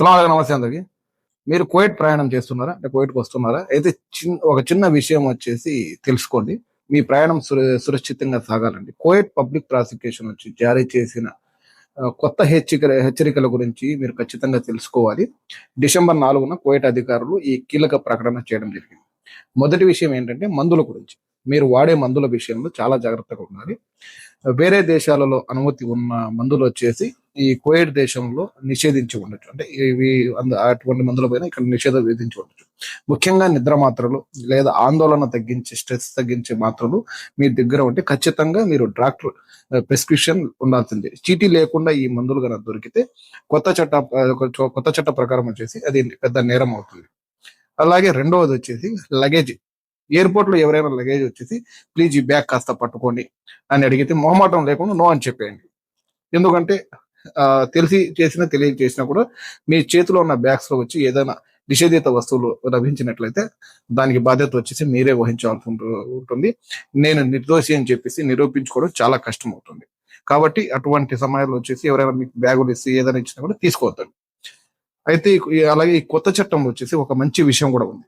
సలాం నమస్తే అందరికి. మీరు కోవిడ్ ప్రయాణం చేస్తున్నారా? అంటే కోవిడ్కి వస్తున్నారా? అయితే చిన్న ఒక చిన్న విషయం వచ్చేసి తెలుసుకోండి. మీ ప్రయాణం సుర- సురక్షితంగా సాగాలండి. కోవిడ్ పబ్లిక్ ప్రాసిక్యూషన్ వచ్చి జారీ చేసిన కొత్త హెచ్చరిక హెచ్చరికల గురించి మీరు ఖచ్చితంగా తెలుసుకోవాలి. డిసెంబర్ నాలుగున కోవిడ్ అధికారులు ఈ కీలక ప్రకటన చేయడం జరిగింది. మొదటి విషయం ఏంటంటే మందుల గురించి. మీరు వాడే మందుల విషయంలో చాలా జాగ్రత్తగా ఉండాలి. వేరే దేశాలలో అనుమతి ఉన్న మందులు వచ్చేసి ఈ కోవిడ్ దేశంలో నిషేధించి ఉండొచ్చు. అంటే ఇవి అటువంటి మందుల పైన ఇక్కడ నిషేధం విధించి ఉండొచ్చు. ముఖ్యంగా నిద్ర మాత్రలు లేదా ఆందోళన తగ్గించే స్ట్రెస్ తగ్గించే మాత్రలు మీ దగ్గర ఉంటే ఖచ్చితంగా మీరు డాక్టర్ ప్రిస్క్రిప్షన్ ఉండాల్సిందే. చీటీ లేకుండా ఈ మందులు కనుక దొరికితే కొత్త చట్ట కొత్త చట్ట ప్రకారం వచ్చేసి అది పెద్ద నేరం అవుతుంది. అలాగే రెండవది వచ్చేసి లగేజ్. ఎయిర్పోర్ట్లో ఎవరైనా లగేజ్ వచ్చేసి ప్లీజ్ ఈ బ్యాగ్ కాస్త పట్టుకోండి అని అడిగితే మొహమాటం లేకుండా నో అని చెప్పేయండి. ఎందుకంటే తెలిసి చేసినా తెలియక చేసినా కూడా మీ చేతిలో ఉన్న బ్యాగ్స్లో వచ్చి ఏదైనా నిషేధిత వస్తువులు లభించినట్లయితే దానికి బాధ్యత వచ్చేసి మీరే వహించాల్సి ఉంటుంది. నేను నిర్దోషి అని చెప్పేసి నిరూపించుకోవడం చాలా కష్టం అవుతుంది కాబట్టి అటువంటి సమయాల్లో వచ్చేసి ఎవరైనా మీకు బ్యాగులు ఇస్తే ఏదైనా ఇచ్చినా కూడా తీసుకోవద్దండి. అయితే అలాగే ఈ కొత్త చట్టంలో వచ్చేసి ఒక మంచి విషయం కూడా ఉంది.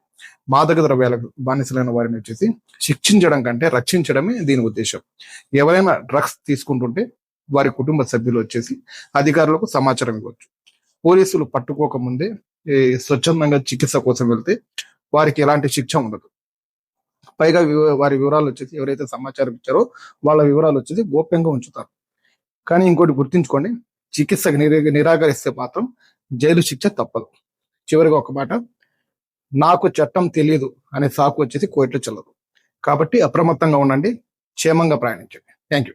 మాదక ద్రవ్యాలకు బానిసలైన వారిని వచ్చేసి శిక్షించడం కంటే రక్షించడమే దీని ఉద్దేశం. ఎవరైనా డ్రగ్స్ తీసుకుంటుంటే వారి కుటుంబ సభ్యులు వచ్చేసి అధికారులకు సమాచారం ఇవ్వచ్చు. పోలీసులు పట్టుకోకముందే స్వచ్ఛందంగా చికిత్స కోసం వెళ్తే వారికి ఎలాంటి శిక్ష ఉండదు. పైగా వారి వివరాలు వచ్చేసి ఎవరైతే సమాచారం ఇచ్చారో వాళ్ళ వివరాలు వచ్చేసి గోప్యంగా ఉంచుతారు. కానీ ఇంకోటి గుర్తుంచుకోండి చికిత్సకు నిరా- నిరాకరిస్తే మాత్రం జైలు శిక్ష తప్పదు. చివరిగా ఒక మాట నాకు చట్టం తెలియదు అనే సాకు వచ్చేసి కోర్టులో చెల్లదు. కాబట్టి అప్రమత్తంగా ఉండండి. క్షేమంగా ప్రయాణించండి. Thank you